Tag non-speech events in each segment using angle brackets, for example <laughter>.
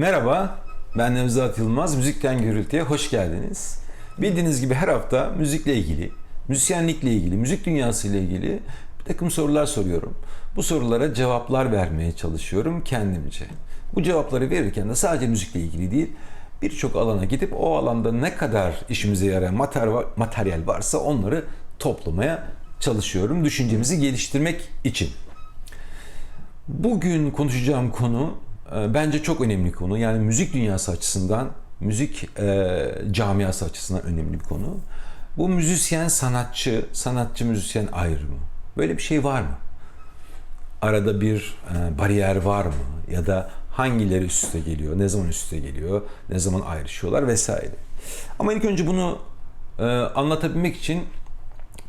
Merhaba, ben Nevzat Yılmaz. Müzikten Gürültü'ye hoş geldiniz. Bildiğiniz gibi her hafta müzikle ilgili, müzisyenlikle ilgili, müzik dünyası ile ilgili bir takım sorular soruyorum. Bu sorulara cevaplar vermeye çalışıyorum kendimce. Bu cevapları verirken de sadece müzikle ilgili değil, birçok alana gidip o alanda ne kadar işimize yarayan mater- materyal varsa onları toplamaya çalışıyorum düşüncemizi geliştirmek için. Bugün konuşacağım konu bence çok önemli konu. Yani müzik dünyası açısından, müzik e, camiası açısından önemli bir konu. Bu müzisyen sanatçı, sanatçı müzisyen ayrımı. Böyle bir şey var mı? Arada bir e, bariyer var mı? Ya da hangileri üst üste geliyor? Ne zaman üst üste geliyor? Ne zaman ayrışıyorlar vesaire. Ama ilk önce bunu e, anlatabilmek için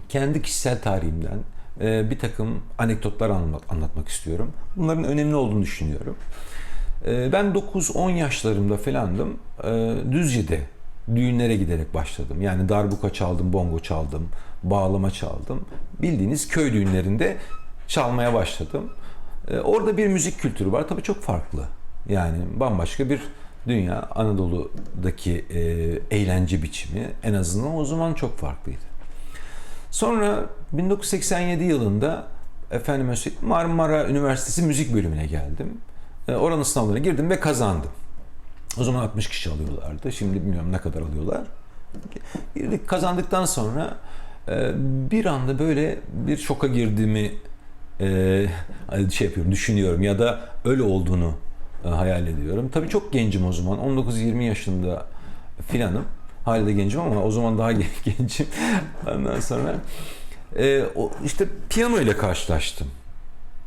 kendi kişisel tarihimden e, bir takım anekdotlar anlat, anlatmak istiyorum. Bunların önemli olduğunu düşünüyorum. E, ben 9-10 yaşlarımda falandım. E, Düzce'de düğünlere giderek başladım. Yani darbuka çaldım, bongo çaldım, bağlama çaldım. Bildiğiniz köy düğünlerinde çalmaya başladım. E, orada bir müzik kültürü var. Tabii çok farklı. Yani bambaşka bir dünya. Anadolu'daki e, eğlence biçimi en azından o zaman çok farklıydı. Sonra 1987 yılında efendim Marmara Üniversitesi müzik bölümüne geldim. E, Oranın sınavlarına girdim ve kazandım. O zaman 60 kişi alıyorlardı. Şimdi bilmiyorum ne kadar alıyorlar. Girdik kazandıktan sonra e, bir anda böyle bir şoka girdiğimi e, şey yapıyorum, düşünüyorum ya da öyle olduğunu hayal ediyorum. Tabii çok gencim o zaman. 19-20 yaşında filanım. Hala da gencim ama o zaman daha <laughs> gencim. Ondan sonra işte piyano ile karşılaştım.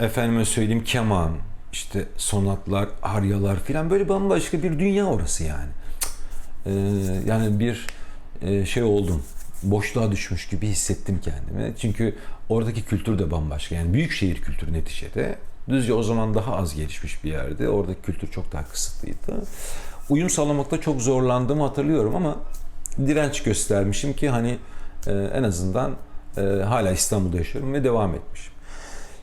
Efendime söyleyeyim keman, işte sonatlar, aryalar filan böyle bambaşka bir dünya orası yani. E, yani bir e, şey oldum. Boşluğa düşmüş gibi hissettim kendimi. Çünkü oradaki kültür de bambaşka. Yani büyük şehir kültürü neticede. Düzce o zaman daha az gelişmiş bir yerdi. Oradaki kültür çok daha kısıtlıydı. Uyum sağlamakta çok zorlandığımı hatırlıyorum ama direnç göstermişim ki hani e, en azından e, hala İstanbul'da yaşıyorum ve devam etmişim.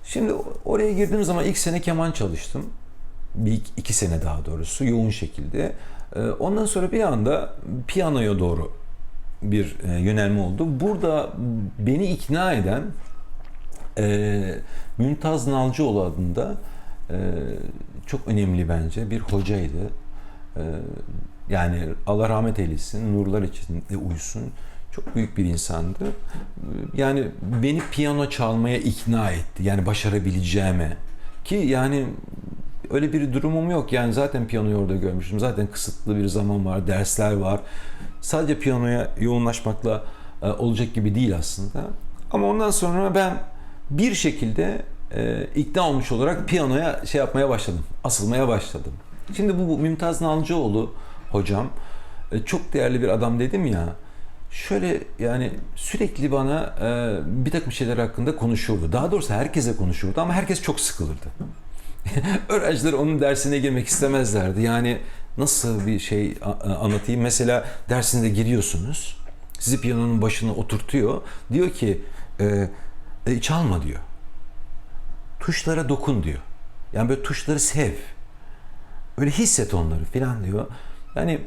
Şimdi oraya girdiğim zaman ilk sene keman çalıştım. Bir iki sene daha doğrusu yoğun şekilde. E, ondan sonra bir anda piyanoya doğru bir e, yönelme oldu. Burada beni ikna eden e, Mümtaz Nalcıoğlu adında e, çok önemli bence bir hocaydı. E, yani Allah rahmet eylesin, nurlar içinde uyusun. Çok büyük bir insandı. Yani beni piyano çalmaya ikna etti. Yani başarabileceğime. Ki yani öyle bir durumum yok. Yani zaten piyanoyu orada görmüştüm. Zaten kısıtlı bir zaman var, dersler var. Sadece piyanoya yoğunlaşmakla e, olacak gibi değil aslında. Ama ondan sonra ben bir şekilde e, ikna olmuş olarak piyanoya şey yapmaya başladım. Asılmaya başladım. Şimdi bu, bu Mümtaz Nalcıoğlu hocam e, çok değerli bir adam dedim ya. Şöyle yani sürekli bana e, bir takım şeyler hakkında konuşurdu. Daha doğrusu herkese konuşurdu ama herkes çok sıkılırdı. <laughs> Öğrenciler onun dersine girmek istemezlerdi. Yani nasıl bir şey anlatayım? Mesela dersinde giriyorsunuz. Sizi piyanonun başına oturtuyor. Diyor ki e, e, çalma diyor. Tuşlara dokun diyor. Yani böyle tuşları sev. Öyle hisset onları filan diyor. Yani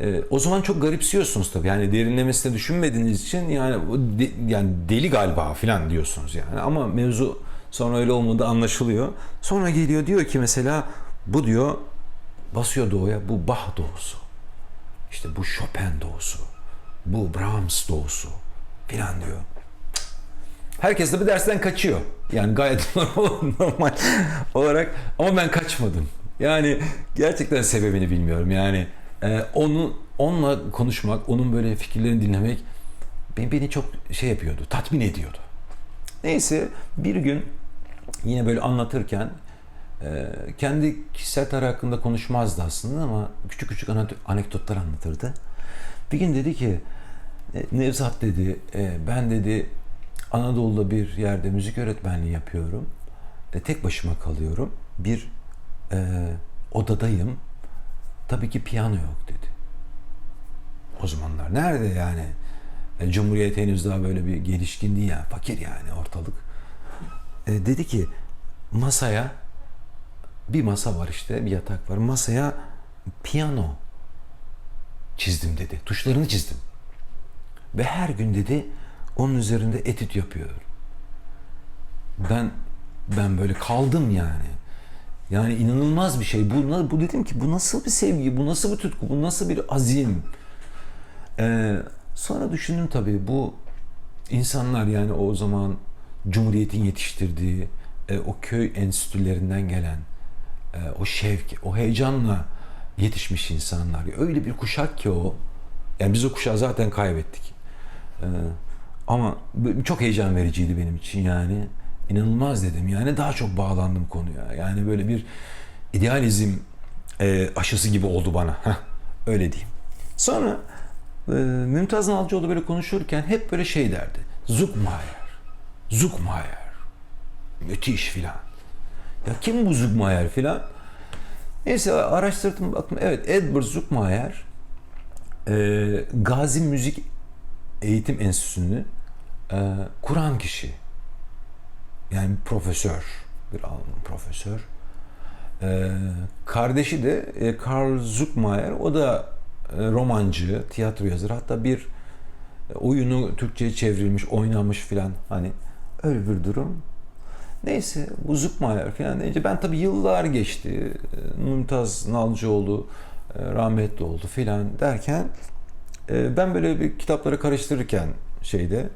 e, o zaman çok garipsiyorsunuz tabii. Yani derinlemesine düşünmediğiniz için yani de, yani deli galiba filan diyorsunuz yani. Ama mevzu sonra öyle olmadı anlaşılıyor. Sonra geliyor diyor ki mesela bu diyor basıyor doğuya bu Bach doğusu. İşte bu Chopin doğusu. Bu Brahms doğusu filan diyor. Herkes de bir dersten kaçıyor. Yani gayet <laughs> normal olarak ama ben kaçmadım. Yani gerçekten sebebini bilmiyorum. Yani e, onu onunla konuşmak, onun böyle fikirlerini dinlemek beni, beni çok şey yapıyordu, tatmin ediyordu. Neyse bir gün yine böyle anlatırken e, kendi kişisel tarih hakkında konuşmazdı aslında ama küçük küçük anekdotlar anlatırdı. Bir gün dedi ki Nevzat dedi e, ben dedi Anadolu'da bir yerde müzik öğretmenliği yapıyorum. E, tek başıma kalıyorum. Bir e, odadayım. Tabii ki piyano yok dedi. O zamanlar nerede yani? E, Cumhuriyet henüz daha böyle bir gelişkin değil yani. Fakir yani ortalık. E, dedi ki masaya bir masa var işte bir yatak var. Masaya piyano çizdim dedi. Tuşlarını çizdim. Ve her gün dedi onun üzerinde etüt yapıyor. Ben ben böyle kaldım yani. Yani inanılmaz bir şey. Bu, bu dedim ki bu nasıl bir sevgi, bu nasıl bir tutku, bu nasıl bir azim. Ee, sonra düşündüm tabii bu insanlar yani o zaman Cumhuriyet'in yetiştirdiği e, o köy enstitülerinden gelen e, o şevk, o heyecanla yetişmiş insanlar. Öyle bir kuşak ki o. Yani biz o kuşağı zaten kaybettik. Ee, ama çok heyecan vericiydi benim için yani. İnanılmaz dedim yani daha çok bağlandım konuya. Yani böyle bir idealizm e, aşısı gibi oldu bana. <laughs> Heh, öyle diyeyim. Sonra e, Mümtaz Nalcıoğlu böyle konuşurken hep böyle şey derdi. Zuckmayer. Zuckmayer. Müthiş filan. Ya kim bu Zuckmayer filan? Neyse araştırdım baktım. Evet Edward Zuckmayer e, Gazi Müzik Eğitim Enstitüsü'nü e, kuran kişi. Yani profesör. Bir Alman profesör. E, kardeşi de e, Karl Zuckmayer. O da e, romancı, tiyatro yazarı. Hatta bir e, oyunu Türkçe'ye çevrilmiş, oynanmış filan. Hani öyle bir durum. Neyse bu Zuckmayer falan deyince ben tabii yıllar geçti. E, Mümtaz Nalcıoğlu e, rahmetli oldu filan derken e, ben böyle bir kitapları karıştırırken şeyde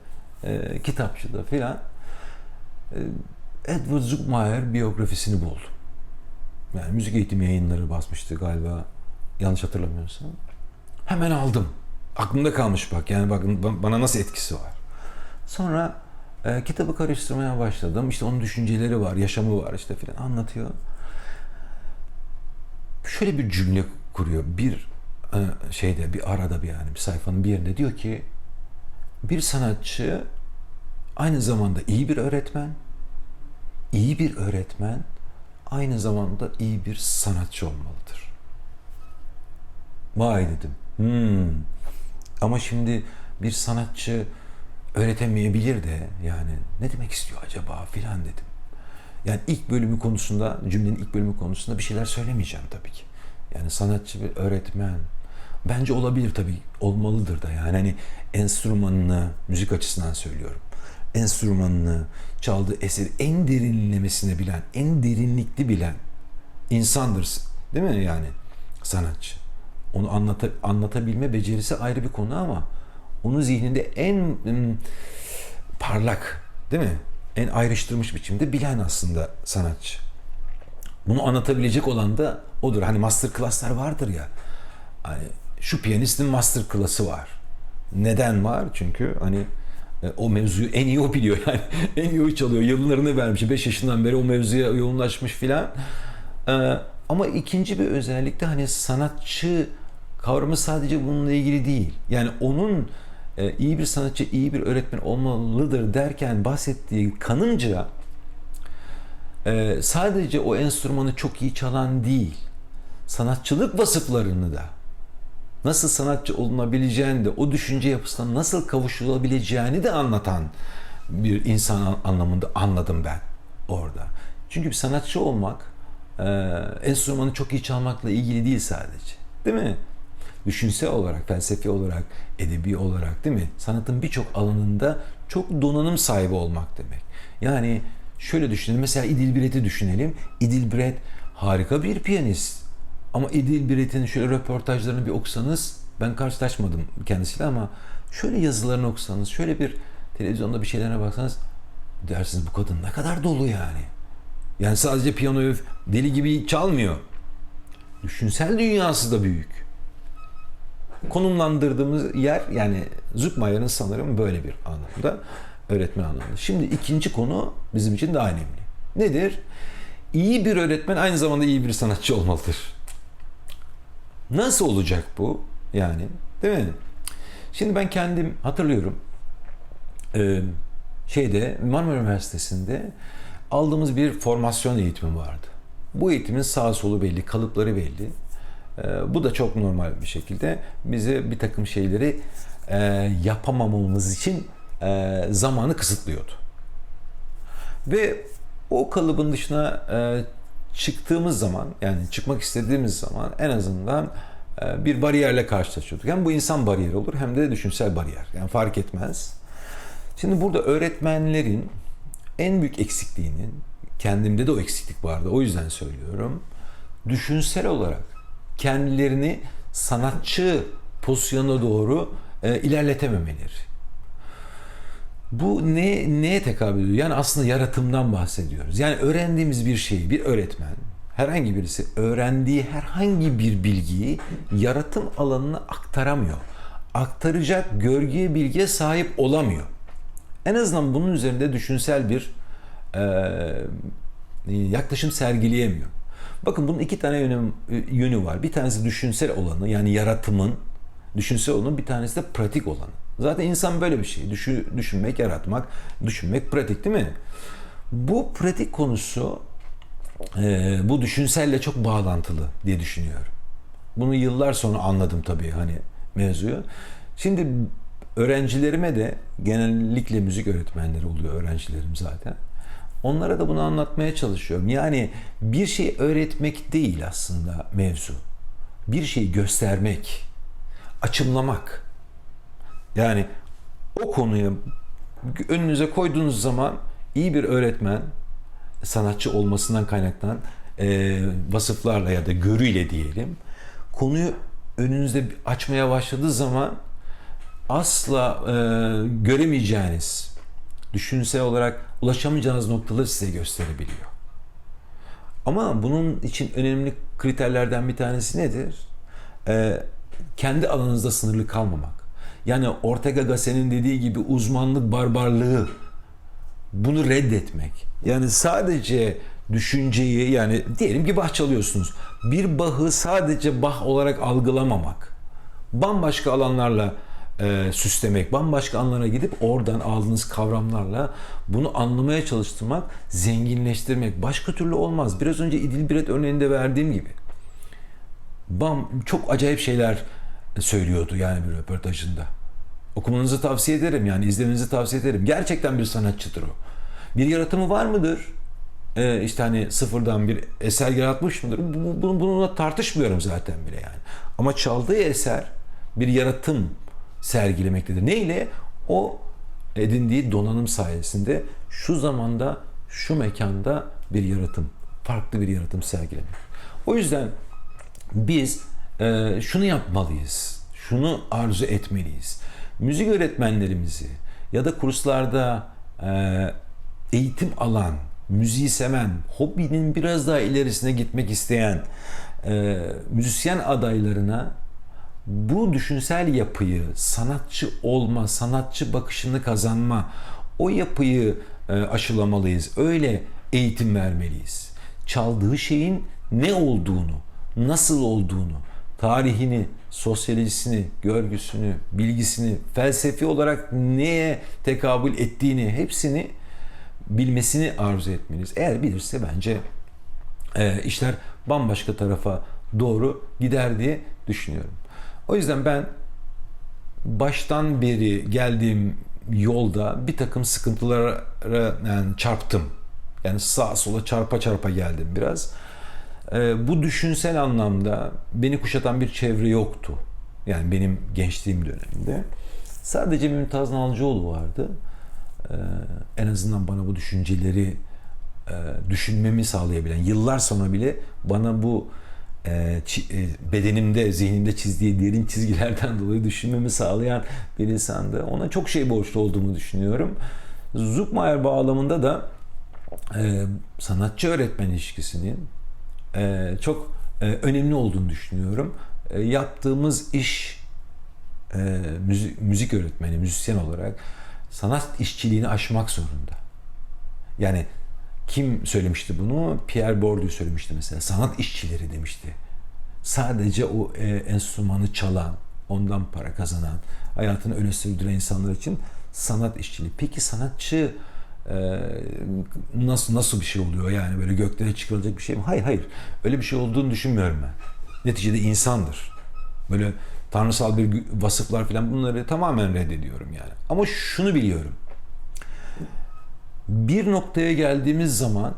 e, kitapçıda filan Edward Zuckmayer biyografisini buldum. Yani müzik eğitimi yayınları basmıştı galiba yanlış hatırlamıyorsam. Hemen aldım. Aklımda kalmış bak yani bakın ba- bana nasıl etkisi var. Sonra e, kitabı karıştırmaya başladım. İşte onun düşünceleri var, yaşamı var işte filan anlatıyor. Şöyle bir cümle kuruyor. Bir e, şeyde bir arada bir yani bir sayfanın bir yerinde diyor ki bir sanatçı aynı zamanda iyi bir öğretmen, iyi bir öğretmen aynı zamanda iyi bir sanatçı olmalıdır. Vay dedim. Hmm. Ama şimdi bir sanatçı öğretemeyebilir de yani ne demek istiyor acaba filan dedim. Yani ilk bölümü konusunda, cümlenin ilk bölümü konusunda bir şeyler söylemeyeceğim tabii ki. Yani sanatçı bir öğretmen. Bence olabilir tabii, olmalıdır da yani hani enstrümanını, müzik açısından söylüyorum. Enstrümanını, çaldığı eseri en derinlemesine bilen, en derinlikli bilen insandır. Değil mi yani sanatçı? Onu anlata, anlatabilme becerisi ayrı bir konu ama onu zihninde en ım, parlak değil mi? En ayrıştırmış biçimde bilen aslında sanatçı. Bunu anlatabilecek olan da odur. Hani master class'lar vardır ya. Hani şu piyanistin master class'ı var. Neden var? Çünkü hani o mevzuyu en iyi o biliyor yani. <laughs> en iyi o çalıyor. Yıllarını vermiş. 5 yaşından beri o mevzuya yoğunlaşmış filan. Ee, ama ikinci bir özellik de hani sanatçı kavramı sadece bununla ilgili değil. Yani onun e, iyi bir sanatçı, iyi bir öğretmen olmalıdır derken bahsettiği kanımca e, sadece o enstrümanı çok iyi çalan değil, sanatçılık vasıflarını da nasıl sanatçı olunabileceğini de o düşünce yapısına nasıl kavuşulabileceğini de anlatan bir insan anlamında anladım ben orada. Çünkü bir sanatçı olmak e, enstrümanı çok iyi çalmakla ilgili değil sadece. Değil mi? Düşünsel olarak, felsefi olarak, edebi olarak değil mi? Sanatın birçok alanında çok donanım sahibi olmak demek. Yani şöyle düşünelim. Mesela İdil Biret'i düşünelim. İdil Biret harika bir piyanist. Ama İdil Biret'in şöyle röportajlarını bir okusanız ben karşılaşmadım kendisiyle ama şöyle yazılarını okusanız, şöyle bir televizyonda bir şeylerine baksanız dersiniz bu kadın ne kadar dolu yani. Yani sadece piyanoyu deli gibi çalmıyor. Düşünsel dünyası da büyük. Konumlandırdığımız yer yani Zuckmayer'ın sanırım böyle bir anlamda öğretmen anlamında. Şimdi ikinci konu bizim için daha önemli. Nedir? İyi bir öğretmen aynı zamanda iyi bir sanatçı olmalıdır. Nasıl olacak bu? Yani değil mi? Şimdi ben kendim hatırlıyorum. Ee, şeyde Marmara Üniversitesi'nde aldığımız bir formasyon eğitimi vardı. Bu eğitimin sağ solu belli, kalıpları belli. Ee, bu da çok normal bir şekilde bize bir takım şeyleri e, yapamamamız için e, zamanı kısıtlıyordu. Ve o kalıbın dışına e, çıktığımız zaman yani çıkmak istediğimiz zaman en azından e, bir bariyerle karşılaşıyorduk. Hem bu insan bariyeri olur hem de düşünsel bariyer. Yani fark etmez. Şimdi burada öğretmenlerin en büyük eksikliğinin kendimde de o eksiklik vardı. O yüzden söylüyorum. Düşünsel olarak kendilerini sanatçı pozisyona doğru e, ilerletememeleri. Bu ne neye tekabül ediyor? Yani aslında yaratımdan bahsediyoruz. Yani öğrendiğimiz bir şeyi bir öğretmen herhangi birisi öğrendiği herhangi bir bilgiyi yaratım alanına aktaramıyor. Aktaracak görgüye bilgiye sahip olamıyor. En azından bunun üzerinde düşünsel bir e, yaklaşım sergileyemiyor. Bakın bunun iki tane yönü, yönü var. Bir tanesi düşünsel olanı yani yaratımın düşünsel olanı bir tanesi de pratik olanı. Zaten insan böyle bir şey. Düşü, düşünmek, yaratmak, düşünmek pratik değil mi? Bu pratik konusu e, bu düşünselle çok bağlantılı diye düşünüyorum. Bunu yıllar sonra anladım tabii hani mevzuyu. Şimdi öğrencilerime de genellikle müzik öğretmenleri oluyor öğrencilerim zaten. Onlara da bunu anlatmaya çalışıyorum. Yani bir şey öğretmek değil aslında mevzu. Bir şeyi göstermek, açımlamak. Yani o konuyu önünüze koyduğunuz zaman iyi bir öğretmen sanatçı olmasından kaynaklanan e, vasıflarla ya da görüyle diyelim konuyu önünüzde açmaya başladığı zaman asla e, göremeyeceğiniz düşünsel olarak ulaşamayacağınız noktaları size gösterebiliyor. Ama bunun için önemli kriterlerden bir tanesi nedir? E, kendi alanınızda sınırlı kalmamak. Yani Ortega Gasset'in dediği gibi uzmanlık barbarlığı bunu reddetmek. Yani sadece düşünceyi yani diyelim ki bah çalıyorsunuz. Bir bahı sadece bah olarak algılamamak. Bambaşka alanlarla e, süslemek, bambaşka alanlara gidip oradan aldığınız kavramlarla bunu anlamaya çalıştırmak, zenginleştirmek. Başka türlü olmaz. Biraz önce İdil Biret örneğinde verdiğim gibi. Bam çok acayip şeyler söylüyordu yani bir röportajında. Okumanızı tavsiye ederim yani izlemenizi tavsiye ederim. Gerçekten bir sanatçıdır o. Bir yaratımı var mıdır? Ee, işte hani sıfırdan bir eser yaratmış mıdır? Bunu, bununla tartışmıyorum zaten bile yani. Ama çaldığı eser bir yaratım sergilemektedir. Neyle? O edindiği donanım sayesinde şu zamanda, şu mekanda bir yaratım, farklı bir yaratım sergilemek. O yüzden biz e, şunu yapmalıyız, şunu arzu etmeliyiz. Müzik öğretmenlerimizi ya da kurslarda e, eğitim alan, müziği seven, hobinin biraz daha ilerisine gitmek isteyen e, müzisyen adaylarına bu düşünsel yapıyı, sanatçı olma, sanatçı bakışını kazanma, o yapıyı e, aşılamalıyız. Öyle eğitim vermeliyiz. Çaldığı şeyin ne olduğunu, nasıl olduğunu, tarihini, sosyolojisini, görgüsünü, bilgisini, felsefi olarak neye tekabül ettiğini hepsini bilmesini arzu etmeliyiz. Eğer bilirse bence e, işler bambaşka tarafa doğru gider diye düşünüyorum. O yüzden ben baştan beri geldiğim yolda bir takım sıkıntılara yani çarptım. Yani sağa sola çarpa çarpa geldim biraz. Ee, bu düşünsel anlamda beni kuşatan bir çevre yoktu. Yani benim gençliğim döneminde. Sadece Mümtaz Nalcıoğlu vardı. Ee, en azından bana bu düşünceleri e, düşünmemi sağlayabilen, yıllar sonra bile bana bu e, e, bedenimde, zihnimde çizdiği derin çizgilerden dolayı düşünmemi sağlayan bir insandı. Ona çok şey borçlu olduğumu düşünüyorum. Zuckmayer bağlamında da sanatçı öğretmen ilişkisinin çok e, önemli olduğunu düşünüyorum. E, yaptığımız iş e, müzik, müzik öğretmeni, müzisyen olarak sanat işçiliğini aşmak zorunda. Yani kim söylemişti bunu? Pierre Bourdieu söylemişti mesela. Sanat işçileri demişti. Sadece o e, enstrümanı çalan, ondan para kazanan, hayatını öyle sürdüren insanlar için sanat işçiliği. Peki sanatçı e, nasıl nasıl bir şey oluyor yani böyle göklere çıkarılacak bir şey mi? Hayır hayır. Öyle bir şey olduğunu düşünmüyorum ben. Neticede insandır. Böyle tanrısal bir vasıflar falan bunları tamamen reddediyorum yani. Ama şunu biliyorum bir noktaya geldiğimiz zaman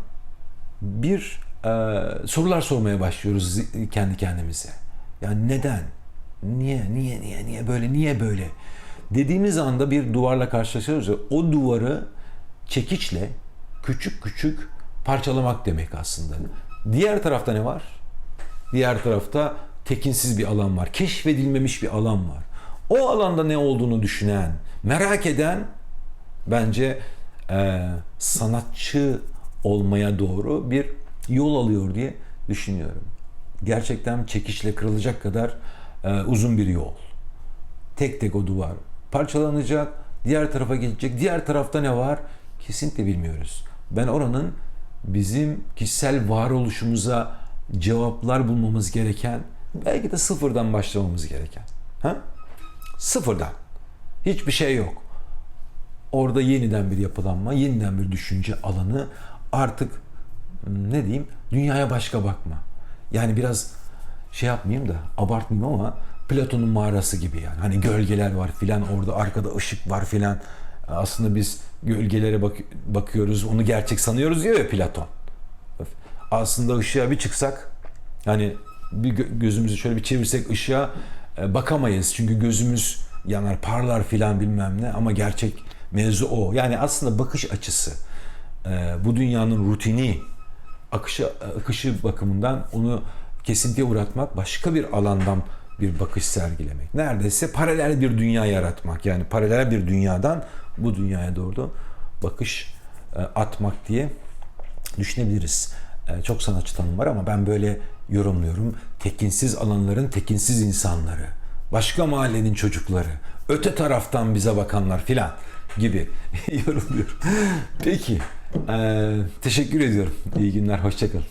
bir sorular sormaya başlıyoruz kendi kendimize. Yani neden? Niye, niye, niye, niye böyle, niye böyle? Dediğimiz anda bir duvarla karşılaşıyoruz o duvarı çekiçle küçük küçük parçalamak demek aslında. Diğer tarafta ne var? Diğer tarafta tekinsiz bir alan var. Keşfedilmemiş bir alan var. O alanda ne olduğunu düşünen, merak eden bence e, sanatçı olmaya doğru bir yol alıyor diye düşünüyorum. Gerçekten çekiçle kırılacak kadar e, uzun bir yol. Tek tek o duvar parçalanacak, diğer tarafa geçecek. Diğer tarafta ne var? Kesinlikle bilmiyoruz. Ben oranın bizim kişisel varoluşumuza cevaplar bulmamız gereken, belki de sıfırdan başlamamız gereken. Ha? Sıfırdan. Hiçbir şey yok. Orada yeniden bir yapılanma, yeniden bir düşünce alanı. Artık hmm, ne diyeyim? Dünyaya başka bakma. Yani biraz şey yapmayayım da abartmayayım ama Platon'un mağarası gibi yani. Hani gölgeler var filan orada arkada ışık var filan. Aslında biz gölgelere bak bakıyoruz, onu gerçek sanıyoruz diyor ya Platon. Aslında ışığa bir çıksak hani bir gö- gözümüzü şöyle bir çevirsek ışığa e, bakamayız. Çünkü gözümüz yanar, parlar filan bilmem ne ama gerçek mevzu o. Yani aslında bakış açısı e, bu dünyanın rutini akışı akışı bakımından onu kesintiye uğratmak başka bir alandan bir bakış sergilemek. Neredeyse paralel bir dünya yaratmak. Yani paralel bir dünyadan bu dünyaya doğru bakış e, atmak diye düşünebiliriz. E, Çok sanatçı tanım var ama ben böyle yorumluyorum. Tekinsiz alanların tekinsiz insanları, başka mahallenin çocukları, öte taraftan bize bakanlar filan gibi <laughs> yorumluyorum. Peki, e, teşekkür ediyorum. İyi günler, hoşçakalın.